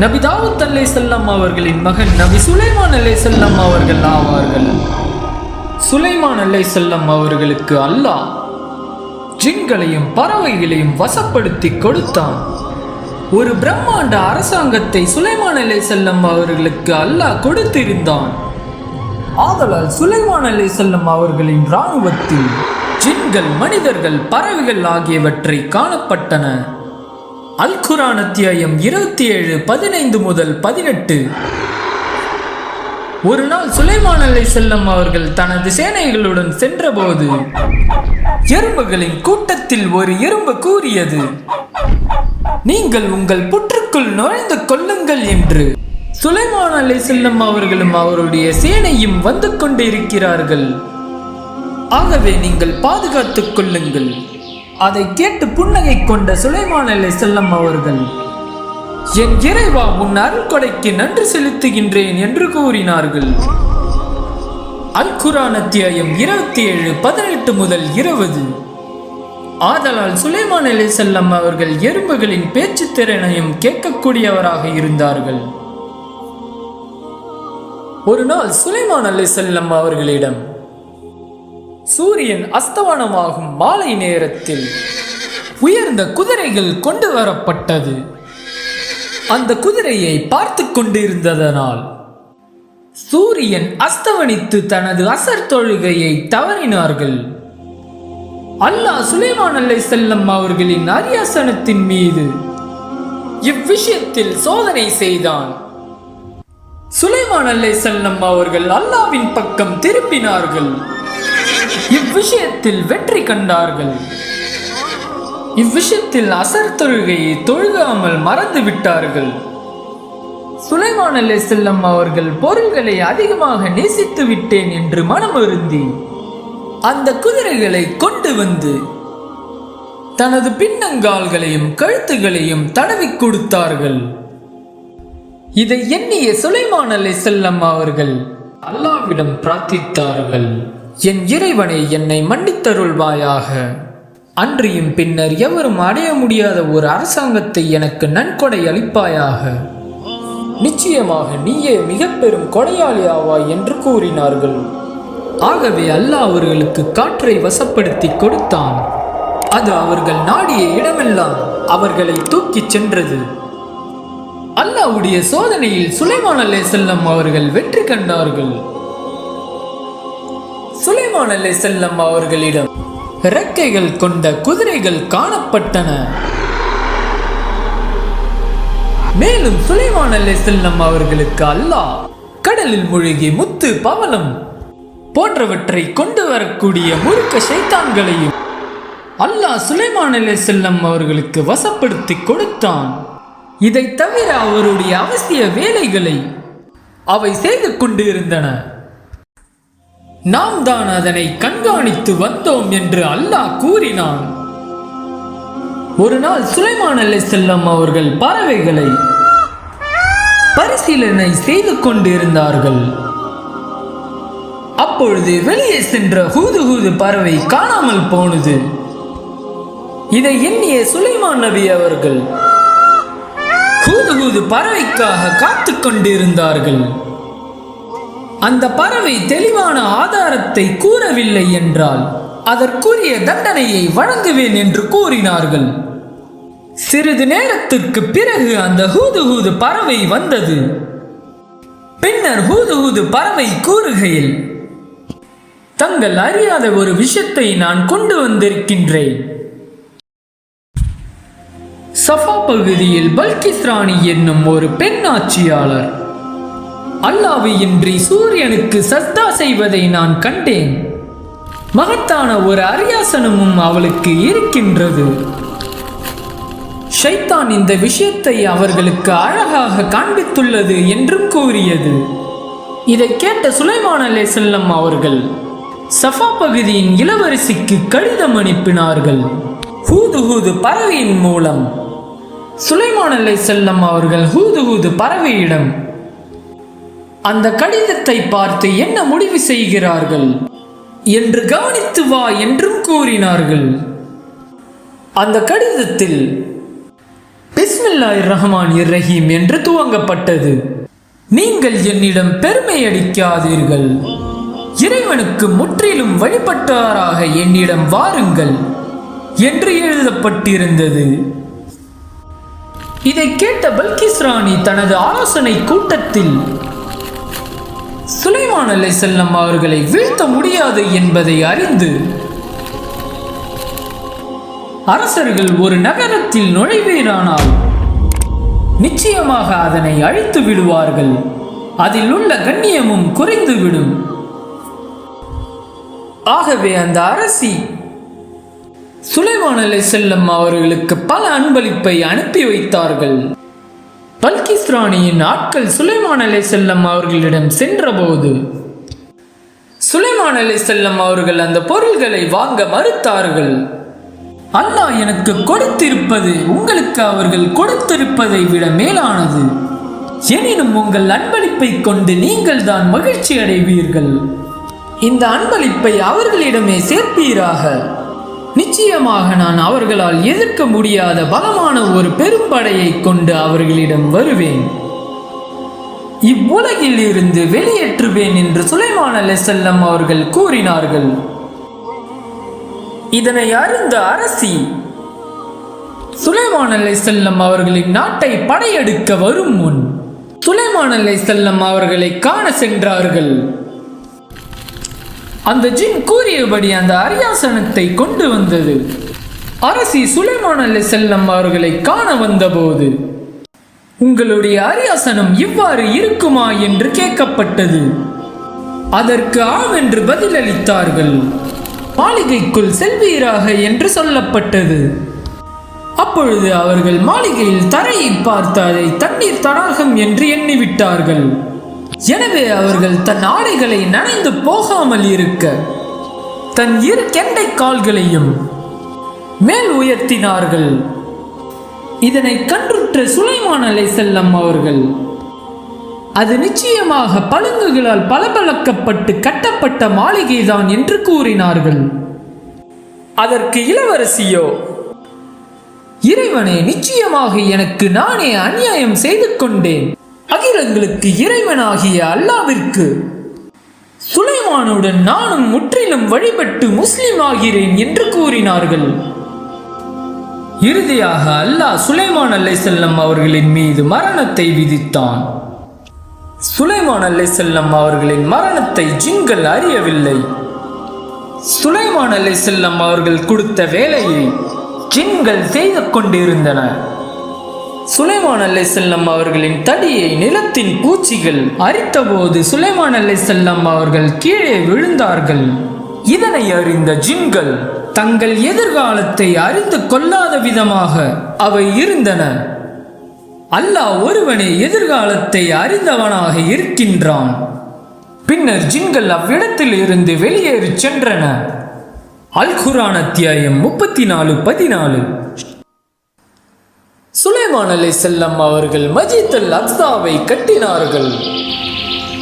நபி தாவூத் அல்லே செல்லம் அவர்களின் மகன் நபி சுலைமான் அல்லே செல்லம் அவர்கள் ஆவார்கள். சுலைமான் அல்லே செல்லம் அவர்களுக்கு அல்லாஹ் ஜின்களையும் பறவைகளையும் வசப்படுத்தி கொடுத்தான். ஒரு பிரம்மாண்ட அரசாங்கத்தை சுலைமான் அலை செல்லம் அவர்களுக்கு அல்லாஹ் கொடுத்திருந்தான். ஆதலால் சுலைமான் அலை செல்லம் அவர்களின் இராணுவத்தில் ஜின்கள் மனிதர்கள் பறவைகள் ஆகியவற்றை காணப்பட்டன. அல் குரான் அத்தியாயம் இருபத்தி ஏழு பதினைந்து முதல் பதினெட்டு. ஒரு நாள் சுலைமான் அலை செல்லம் அவர்கள் தனது சேனைகளுடன் சென்றபோது எறும்புகளின் கூட்டத்தில் ஒரு எறும்பு கூறியது நீங்கள் உங்கள் புற்றுக்குள் நுழைந்து கொள்ளுங்கள் என்று. சுலைமான் அலை செல்லம் அவர்களும் அவருடைய சேனையும் வந்து கொண்டிருக்கிறார்கள். ஆகவே நீங்கள் பாதுகாத்துக் கொள்ளுங்கள். அதை கேட்டு புன்னகை கொண்ட சுலைமான் அலை செல்லம் அவர்கள் என் இறைவா உன் அருள்கொடைக்கு நன்றி செலுத்துகின்றேன் என்று கூறினார்கள். அல் குரான் அத்தியாயம் இருபத்தி ஏழு பதினெட்டு முதல் இருபது. ஆதலால் சுலைமான் அலை செல்லம் அவர்கள் எறும்புகளின் பேச்சு திறனையும் கேட்கக்கூடியவராக இருந்தார்கள். ஒரு நாள் சுலைமான் அலை செல்லம் அவர்களிடம் சூரியன் அஸ்தவனமாகும் மாலை நேரத்தில் உயர்ந்த குதிரைகள் கொண்டு வரப்பட்டது. அந்த குதிரையை பார்த்து கொண்டிருந்ததனால் சூரியன் அஸ்தவனித்து தனது அசர் தொழுகையை தவறினார்கள். அல்லாஹ் சுலைமான் அல்லை செல்லம் அவர்களின் அரியாசனத்தின் மீது இவ்விஷயத்தில் சோதனை செய்தான். சுலைமான் அல்லை செல்லம் அவர்கள் அல்லாவின் பக்கம் திரும்பினார்கள். இவ்விஷயத்தில் வெற்றி கண்டார்கள். இவ்விஷயத்தில் அசர் தொழுகையை தொழுகாமல் மறந்து விட்டார்கள். சுலைமான் அலை செல்லம் அவர்கள் பொருள்களை அதிகமாக நேசித்து விட்டேன் என்று மனமருந்தி அந்த குதிரைகளை கொண்டு வந்து தனது பின்னங்கால்களையும் கழுத்துகளையும் தடவி கொடுத்தார்கள். இதை எண்ணிய சுலைமான் அலை செல்லம் அவர்கள் அல்லாவிடம் பிரார்த்தித்தார்கள். என் இறைவனை என்னை மன்னித்தருள்வாயாக. அன்றியும் பின்னர் எவரும் அடைய முடியாத ஒரு அரசாங்கத்தை எனக்கு நன்கொடை அளிப்பாயாக. நிச்சயமாக நீயே மிக பெரும் கொடையாளி ஆவாய் என்று கூறினார்கள். ஆகவே அல்லாஹ் அவர்களுக்கு காற்றை வசப்படுத்தி கொடுத்தான். அது அவர்கள் நாடிய இடமெல்லாம் அவர்களை தூக்கிச் சென்றது. அல்லாஹ்வுடைய சோதனையில் சுலைமான் அலே செல்லம் அவர்கள் வெற்றி கண்டார்கள். சுலைமான் அலே செல்லம் அவர்களிடம் இறக்கைகள் கொண்ட குதிரைகள் காணப்பட்டன. மேலும் சுலைமான் அலே செல்லம் அவர்களுக்கு அல்லாஹ் கடலில் மூழ்கி முத்து பவளம் போன்றவற்றை கொண்டு வரக்கூடிய முறுக்க சைத்தான்களையும் அல்லாஹ் சுலைமான் அலே செல்லம் அவர்களுக்கு வசப்படுத்தி கொடுத்தான். இதை தவிர அவருடைய அவசிய வேலைகளை அவை செய்து கொண்டிருந்தன. நாம் தான் அதனை கண்காணித்து வந்தோம் என்று அல்லாஹ் கூறினான். ஒரு நாள் சுலைமான் அலை செல்லம் அவர்கள் பறவைகளை பரிசீலனை செய்து கொண்டிருந்தார்கள். அப்பொழுது வெளியே சென்ற ஹூது ஹூது பறவை காணாமல் போனது. இதை எண்ணிய சுலைமான் நபி அவர்கள் ஹூது ஹூது பறவைக்காக காத்து கொண்டிருந்தார்கள். அந்த பறவை தெளிவான ஆதாரத்தை கூறவில்லை என்றால் அதற்குரிய தண்டனையை வழங்குவேன் என்று கூறினார்கள். சிறிது நேரத்துக்கு பிறகு அந்த ஹூது ஹூது பறவை வந்தது. பின்னர் ஹூது ஹூது பறவை கூறுகையில் தங்கள் அறியாத ஒரு விஷயத்தை நான் கொண்டு வந்திருக்கின்றேன். சஃபா பகுதியில் பல்கிஸ் ராணி என்னும் ஒரு பெண் ஆட்சியாளர் அல்லாவியின்றி சூரியனுக்கு சஸ்தா செய்வதை நான் கண்டேன். மகத்தான ஒரு அரியாசனமும் அவளுக்கு இருக்கின்றது. ஷைத்தான் இந்த விஷயத்தை அவர்களுக்கு அழகாக காண்பித்துள்ளது என்றும் கூறியது. இதை கேட்ட சுலைமான் அலே செல்லம் அவர்கள் சஃபா பகுதியின் இளவரசிக்கு கடிதம் அனுப்பினார்கள். ஹூது ஹூது பறவையின் மூலம். சுலைமான் அலை செல்லம் அவர்கள் ஹூது ஹூது பறவையிடம் அந்த கடிதத்தை பார்த்து என்ன முடிவு செய்கிறார்கள்? என்று கவனித்து வா என்றும் கூறினார்கள். அந்த கடிதத்தில் பிஸ்மில்லாய் ரஹ்மான் ரஹீம் என்று துவங்கப்பட்டது. நீங்கள் என்னிடம் பெருமை அடிக்காதீர்கள் இறைவனுக்கு முற்றிலும் வழிபட்டாராக என்னிடம் வாருங்கள் என்று எழுதப்பட்டிருந்தது. இதை கேட்ட பல்கிஸ் ராணி தனது ஆலோசனை கூட்டத்தில் சுலைமான் அலை செல்லம் அவர்களை வீழ்த்த முடியாது என்பதை அறிந்து அரசர்கள் ஒரு நகரத்தில் நுழைவீரானால் நிச்சயமாக அதனை அழித்து விடுவார்கள். அதில் உள்ள கண்ணியமும் குறைந்துவிடும். ஆகவே அந்த அரசி சுலைமான் அலை செல்லம் அவர்களுக்கு பல அன்பளிப்பை அனுப்பி வைத்தார்கள். பல்கிஸ் ராணியின் ஆட்கள் சுலைமான் அலை செல்லம் அவர்களிடம் சென்றபோது சுலைமான் அலை செல்லம் அவர்கள் அந்த பொருள்களை வாங்க மறுத்தார்கள். அல்லாஹ் எனக்கு கொடுத்திருப்பது உங்களுக்கு அவர்கள் கொடுத்திருப்பதை விட மேலானது. எனினும் உங்கள் அன்பளிப்பை கொண்டு நீங்கள் தான் மகிழ்ச்சி அடைவீர்கள் இந்த அன்பளிப்பை அவர்களிடமே சேர்ப்பீராக. நிச்சயமாக நான் அவர்களால் எதிர்க்க முடியாத பலமான ஒரு பெரும்படையை கொண்டு அவர்களிடம் வருவேன். இவ்வுலகில் இருந்து வெளியேற்றுவேன் என்று சுலைமான லெசல்லம் அவர்கள் கூறினார்கள். இதனை அறிந்த அரசி சுலைமான் அலை செல்லம் அவர்களின் நாட்டை படையெடுக்க வரும் முன் சுலைமான் அலை செல்லம் அவர்களை காண சென்றார்கள். அந்த ஜின் கூறியபடி அந்த அரியாசனத்தை கொண்டு வந்தது. அரசி சுலைமான் செல்லம் அவர்களை காண வந்தபோது உங்களுடைய அரியாசனம் இவ்வாறு இருக்குமா? என்று கேட்கப்பட்டது. அதற்கு ஆம் என்று பதிலளித்தார்கள். மாளிகைக்குள் செல்வீராக என்று சொல்லப்பட்டது. அப்பொழுது அவர்கள் மாளிகையில் தரையை பார்த்து அதை தண்ணீர் தடாகம் என்று எண்ணிவிட்டார்கள். எனவே அவர்கள் தன் ஆடைகளை நனைந்து போகாமல் இருக்க தன் இரு கெண்டை கால்களையும் மேல் உயர்த்தினார்கள். இதனை கன்றுற்ற சுலைமான் அலை செல்லம் அவர்கள் அது நிச்சயமாக பழுங்குகளால் பளபளக்கப்பட்டு கட்டப்பட்ட மாளிகைதான் என்று கூறினார்கள். அதற்கு இளவரசியோ இறைவனே நிச்சயமாக எனக்கு நானே அநியாயம் செய்து கொண்டேன். அகிலங்களுக்கு இறைவனாகிய அல்லாவிற்கு. சுலைமானுடன் நானும் முற்றிலும் வழிபட்டு முஸ்லிம் ஆகிறேன் என்று கூறினார்கள். இறுதியாக அல்லாஹ் சுலைமான் அல்லை செல்லம் அவர்களின் மீது மரணத்தை விதித்தான். சுலைமான் அல்லை செல்லம் அவர்களின் மரணத்தை ஜின்கள் அறியவில்லை. சுலைமான் அல்லை செல்லம் அவர்கள் கொடுத்த வேலையை ஜின்கள் செய்து கொண்டிருந்தன சுலைமான் அலை செல்லம் அவர்களின் தடியை நிலத்தின் பூச்சிகள் அரித்தபோது சுலைமான் அலை செல்லம் அவர்கள் கீழே விழுந்தார்கள். இதனை அறிந்த ஜின்கள் தங்கள் எதிர்காலத்தை அறிந்து கொள்ளாத விதமாக அவை இருந்தன. அல்லாஹ் ஒருவனே எதிர்காலத்தை அறிந்தவனாக இருக்கின்றான். பின்னர் ஜின்கள் அவ்விடத்தில் இருந்து வெளியேறி சென்றன. அல் குரான் அத்தியாயம் முப்பத்தி நாலு பதினாலு. சுலைமான் அலை செல்லம் அவர்கள் மஜித்துல் அல் அக்ஸாவை கட்டினார்கள்.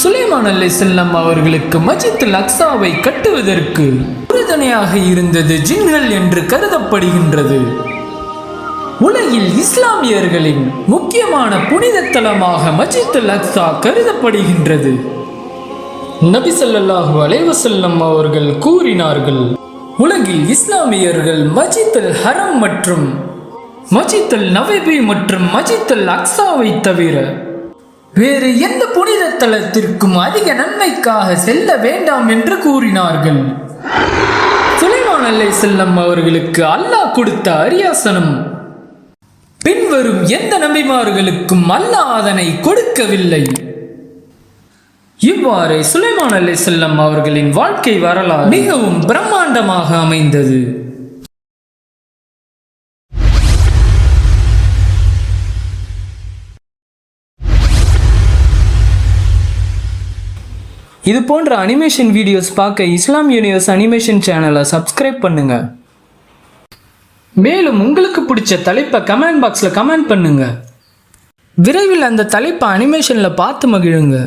சுலைமான் அலை செல்லம் அவர்களுக்கு மஜித்துல் அல் அக்ஸாவை கட்டுவதற்கு உறுதுணையாக இருந்தது ஜின்கள் என்று கருதப்படுகின்றது. உலகில் இஸ்லாமியர்களின் முக்கியமான புனித தலமாக மஜித் அக்ஸா கருதப்படுகின்றது. நபி ஸல்லல்லாஹு அலைவசல்லம் அவர்கள் கூறினார்கள் உலகில் இஸ்லாமியர்கள் மஜித்துல் ஹரம் மற்றும் மஜித் அல் நவைபி மற்றும் மஜித்தல் அக்ஸாவை தவிர வேறு எந்த புனித தலத்திற்கும் அதிக நன்மைக்காக செல்ல வேண்டாம் என்று கூறினார்கள். சுலைமான் அல்லை செல்லம் அவர்களுக்கு அல்லாஹ் கொடுத்த அரியாசனம் பின்வரும் எந்த நம்பிமார்களுக்கும் அல்லாஹ் அதனை கொடுக்கவில்லை. இவ்வாறு சுலைமான் அலை செல்லம் அவர்களின் வாழ்க்கை வரலாறு மிகவும் பிரம்மாண்டமாக அமைந்தது. இது போன்ற அனிமேஷன் வீடியோஸ் பார்க்க இஸ்லாம் யூனிவர்ஸ் அனிமேஷன் சேனலை சப்ஸ்கிரைப் பண்ணுங்க. மேலும் உங்களுக்கு பிடிச்ச தலைப்பை கமெண்ட் பாக்ஸில் கமெண்ட் பண்ணுங்க. விரைவில் அந்த தலைப்பை அனிமேஷனில் பார்த்து மகிழுங்க.